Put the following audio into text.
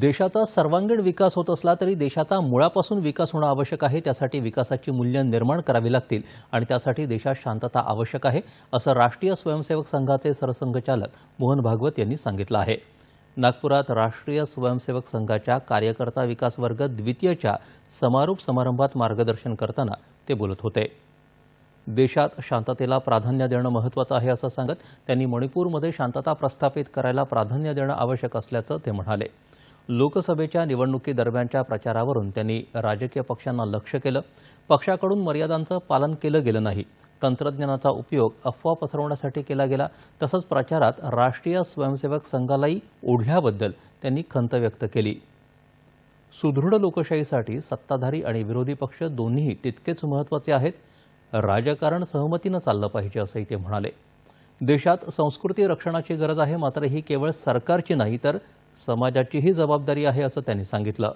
देशाचा सर्वांगीण विकास होत असला तरी देशाचा मुळापासून विकास होणं आवश्यक आहे त्यासाठी विकासाची मूल्य निर्माण करावी लागतील आणि त्यासाठी देशात शांतता आवश्यक आहे असं राष्ट्रीय स्वयंसेवक संघाचे सरसंघचालक मोहन भागवत यांनी सांगितलं आहे. नागपुरात राष्ट्रीय स्वयंसेवक संघाच्या कार्यकर्ता विकास वर्ग द्वितीयच्या समारोप समारंभात मार्गदर्शन करताना ते बोलत होते. देशात शांततेला प्राधान्य देणं महत्त्वाचं आहे असं सांगत त्यांनी मणिपूरमध्ये शांतता प्रस्थापित करायला प्राधान्य देणं आवश्यक असल्याचं ते म्हणाले. लोकसभेच्या निवडणुकीदरम्यानच्या प्रचारावरून त्यांनी राजकीय पक्षांना लक्ष केलं. पक्षाकडून मर्यादांचं पालन केलं गेलं नाही. तंत्रज्ञानाचा उपयोग अफवा पसरवण्यासाठी केला गेला. तसंच प्रचारात राष्ट्रीय स्वयंसेवक संघालाही ओढल्याबद्दल त्यांनी खंत व्यक्त केली. सुदृढ लोकशाहीसाठी सत्ताधारी आणि विरोधी पक्ष दोन्हीही तितकेच महत्त्वाचे आहेत. राजकारण सहमतीनं चाललं पाहिजे असंही ते म्हणाले. देशात संस्कृती रक्षणाची गरज आहे मात्र ही केवळ सरकारची नाही तर समाजाचीही जबाबदारी आहे असं त्यांनी सांगितलं.